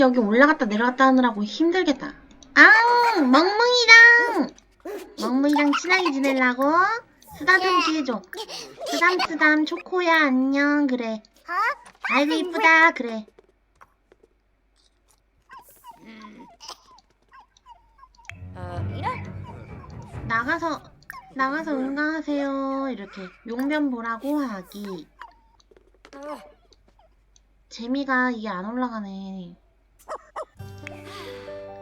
여기 올라갔다 내려갔다 하느라고 힘들겠다. 아, 멍멍이랑 멍멍이랑 친하게 지내려고 쓰다듬기 해줘. 쓰담쓰담 초코야 안녕 그래. 아이고 이쁘다 그래. 어? 나가서 나가서 응가하세요 이렇게 용변 보라고 하기. 어, 재미가 이게 안 올라가네.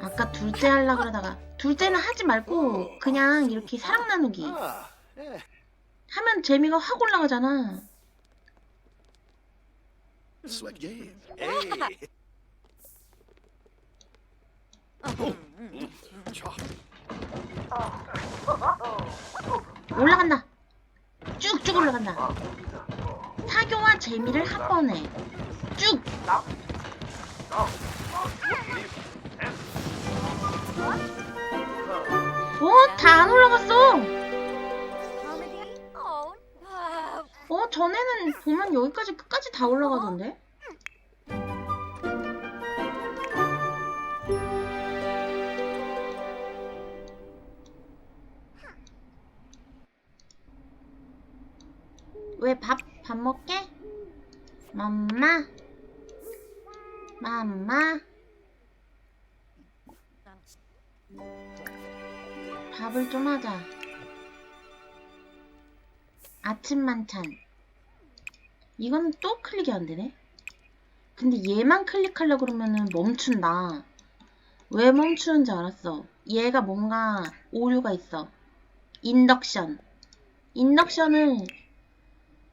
아까 둘째 하려 그러다가 둘째는 하지 말고 그냥 이렇게 사랑 나누기. 하면 재미가 확 올라가잖아. 올라간다. 쭉쭉 올라간다. 사교와 재미를 합번해. 쭉. 다 안 올라갔어. 어, 아, 어, 전에는 보면 여기까지 끝까지 다 올라가던데? 왜 밥, 밥 먹게? 맘마? 맘마? 밥을 좀 하자. 아침 만찬. 이건 또 클릭이 안 되네. 근데 얘만 클릭하려고 그러면은 멈춘다. 왜 멈추는지 알았어. 얘가 뭔가 오류가 있어. 인덕션. 인덕션을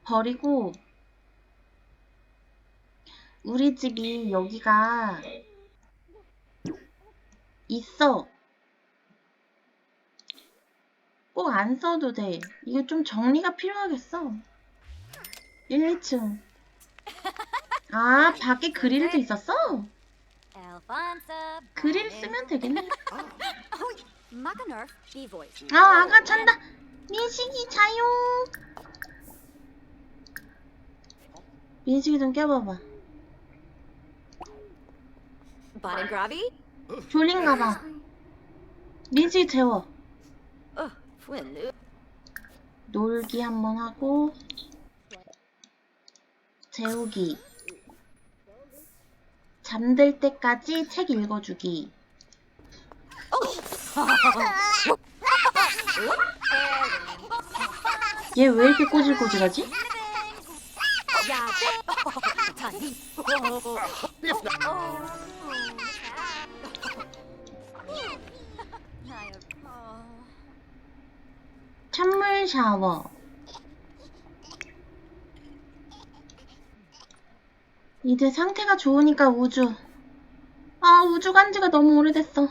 버리고 우리 집이 여기가 있어. 꼭 안 써도 돼. 이거 좀 정리가 필요하겠어. 1, 2층. 아, 밖에 그릴도 있었어? 그릴 쓰면 되겠네. B-voice. 아, 아가 찬다. 민식이 자용. 민식이 좀 껴봐봐. Bottom Gravi? 졸린가 봐. 민식이 재워. 놀기 한번 하고 재우기. 잠들 때까지 책 읽어주기. 얘 왜 이렇게 꼬질꼬질하지? 샤워. 이제 상태가 좋으니까 우주. 아 우주 간지가 너무 오래됐어.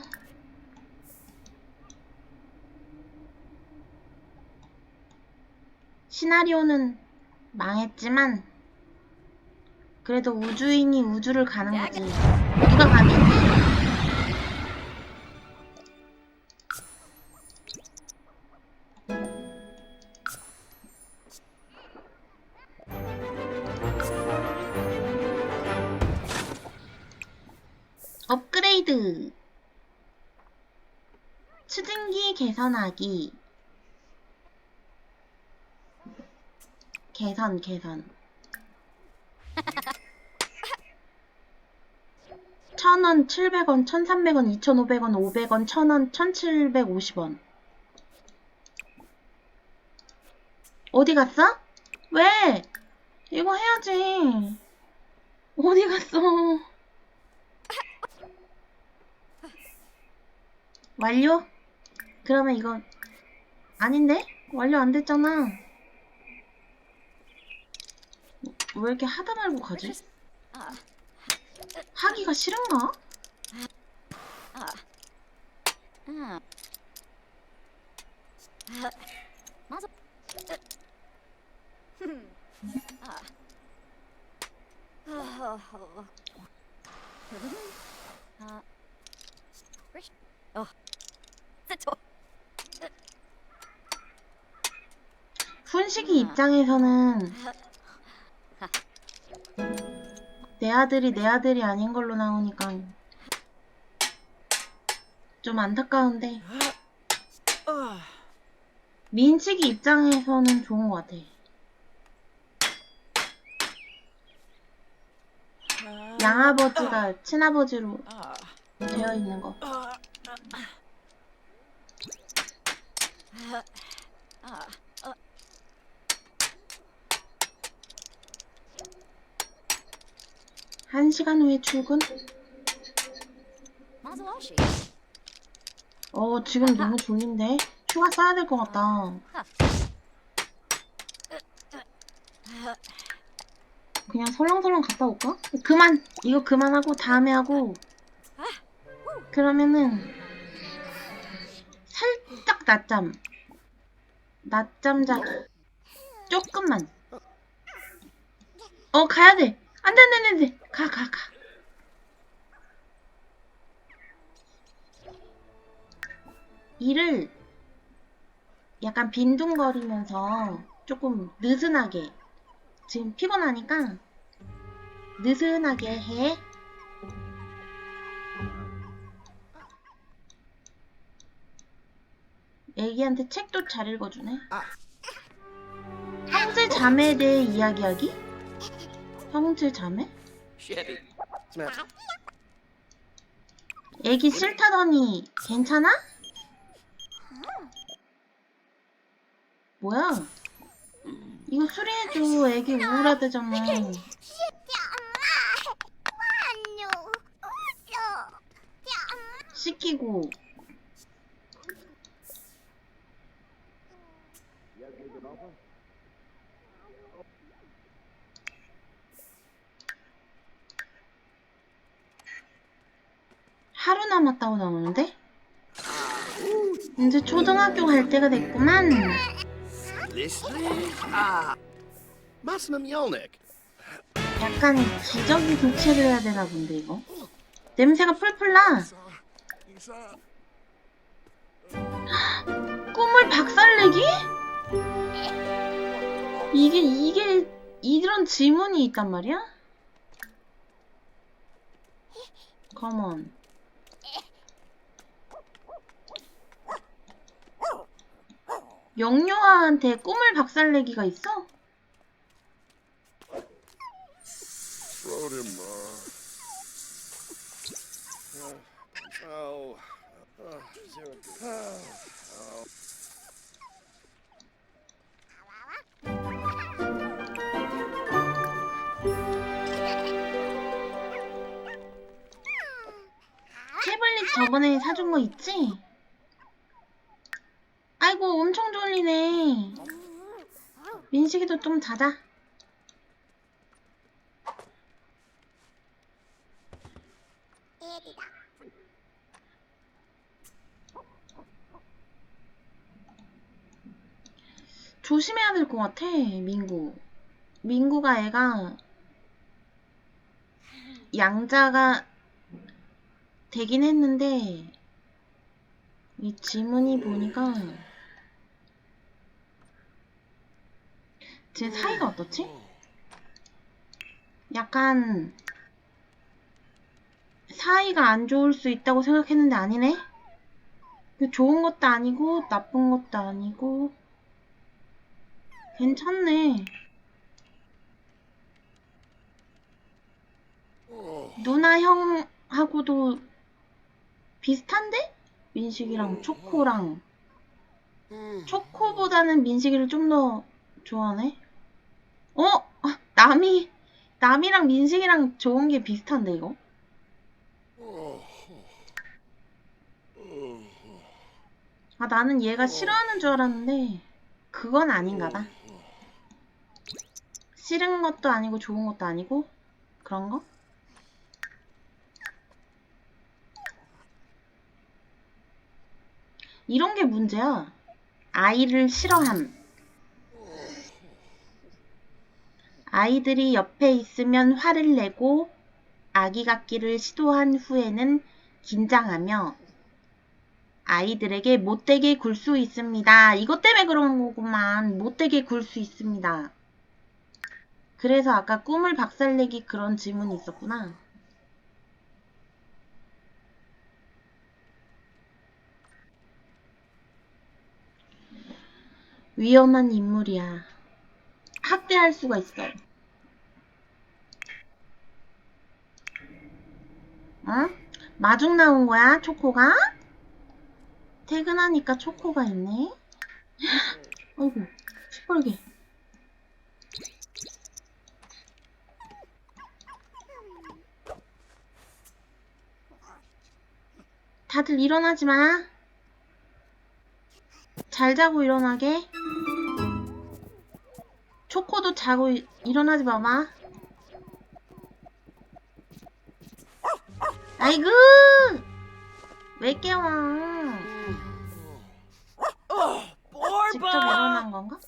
시나리오는 망했지만 그래도 우주인이 우주를 가는 거지. 누가 가니? 업그레이드 추진기 개선하기 개선 개선 천원, 칠백원, 천삼백원, 이천오백원, 오백원, 천원, 천칠백오십원 어디 갔어? 왜? 이거 해야지 어디 갔어? 완료? 그러면 이거 아닌데? 완료 안 됐잖아. 왜 이렇게 하다 말고 가지? 하기가 싫은가? 아. 아. 아. 세토. 훈식이 입장에서는 내 아들이 내 아들이 아닌 걸로 나오니까 좀 안타까운데 민식이 입장에서는 좋은 것 같아. 양아버지가 친아버지로 되어 있는 거. 아, 한 시간 후에 출근? 어, 지금 너무 졸린데? 휴가 써야 될 것 같다. 그냥 설렁설렁 갔다 올까? 그만! 이거 그만하고 다음에 하고 그러면은 살짝 낮잠 낮잠 자기 조금만 어 가야 돼 안돼 안돼 안돼 가 가가 일을 약간 빈둥거리면서 조금 느슨하게 지금 피곤하니까 느슨하게 해. 애기한테 책도 잘 읽어주네. 아. 형제 자매에 대해 이야기하기? 형제 자매? 애기 싫다더니 괜찮아? 뭐야? 이거 수리해줘. 애기 우울하대잖아. 씻기고. 하루 남았다고 나오는데? 이제 초등학교 갈 때가 됐구만. Yolnik. 약간 기저귀 교체를 해야 되나 본데 이거. 냄새가 풀풀 나. 꿈을 박살내기? 이게 이게 이런 지문이 있단 말이야? 컴온. 영유아한테 꿈을 박살내기가 있어? 태블릿 저번에 사준 거 있지? 아이고 엄청 졸리네. 민식이도 좀 자자. 조심해야 될 것 같아, 민구. 민구가 애가 양자가 되긴 했는데 이 지문이 보니까 제 사이가 어떻지? 약간 사이가 안 좋을 수 있다고 생각했는데 아니네? 그 좋은 것도 아니고 나쁜 것도 아니고 괜찮네. 누나 형하고도 비슷한데? 민식이랑 초코랑 초코보다는 민식이를 좀 더 좋아하네. 어? 아, 남이 남이랑 민식이랑 좋은 게 비슷한데 이거? 아 나는 얘가 싫어하는 줄 알았는데 그건 아닌가 봐. 싫은 것도 아니고 좋은 것도 아니고 그런 거? 이런 게 문제야. 아이를 싫어함. 아이들이 옆에 있으면 화를 내고 아기 갖기를 시도한 후에는 긴장하며 아이들에게 못되게 굴 수 있습니다. 이것 때문에 그런 거구만. 못되게 굴 수 있습니다. 그래서 아까 꿈을 박살내기 그런 질문이 있었구나. 위험한 인물이야. 학대할 수가 있어. 응? 마중 나온 거야, 초코가? 퇴근하니까 초코가 있네. 아이고, 시뻘게. 다들 일어나지 마. 잘 자고 일어나게. 초코도 자고 일어나지 마마. 아이고! 왜 깨워? 어, 직접 일어난 건가?